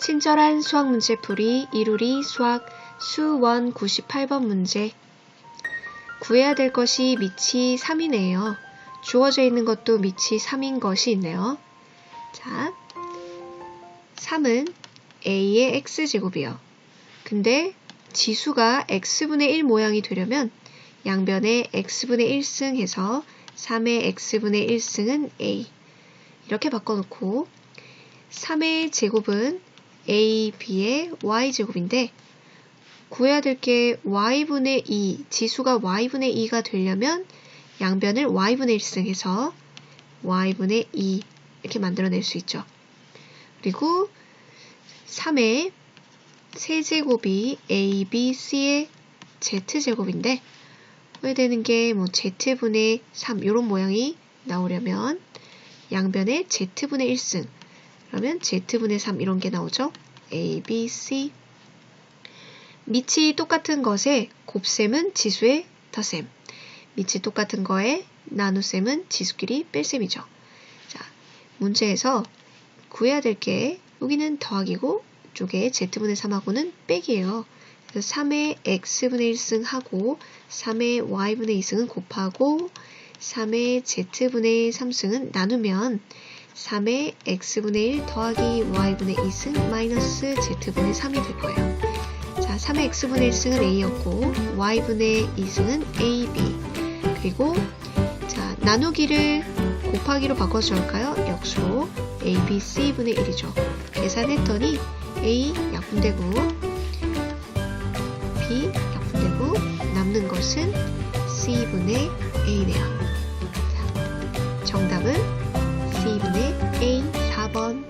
친절한 수학 문제풀이 이루리 수학 수원 98번 문제 구해야 될 것이 밑이 3이네요. 주어져 있는 것도 밑이 3인 것이 있네요. 자, 3은 a의 x제곱이요. 근데 지수가 x분의 1 모양이 되려면 양변에 x분의 1승 해서 3의 x분의 1승은 a 이렇게 바꿔놓고 3의 제곱은 a, b의 y제곱인데 구해야 될 게 y분의 2, 지수가 y분의 2가 되려면 양변을 y분의 1승 해서 y분의 2 이렇게 만들어낼 수 있죠. 그리고 3의 세제곱이 a, b, c의 z제곱인데 후회되는 게 뭐 z분의 3 이런 모양이 나오려면 양변에 z분의 1승 그러면 z분의 3 이런 게 나오죠. a, b, c 밑이 똑같은 것에 곱셈은 지수의 더셈 밑이 똑같은 거에 나눗셈은 지수끼리 뺄셈이죠. 자, 문제에서 구해야 될 게 여기는 더하기고 이쪽에 z분의 3하고는 빼기예요. 그래서 3의 x분의 1승 하고 3의 y분의 2승은 곱하고 3의 z분의 3승은 나누면 3의 x분의 1 더하기 y분의 2승 마이너스 z분의 3이 될 거예요. 자, 3의 x분의 1승은 a였고 y분의 2승은 ab 그리고 자 나누기를 곱하기로 바꿔서 할까요? 역수로 ab c분의 1이죠. 계산했더니 a 약분되고 b 약분되고 남는 것은 c분의 a네요. 자, 정답은 테이블에 A 4번.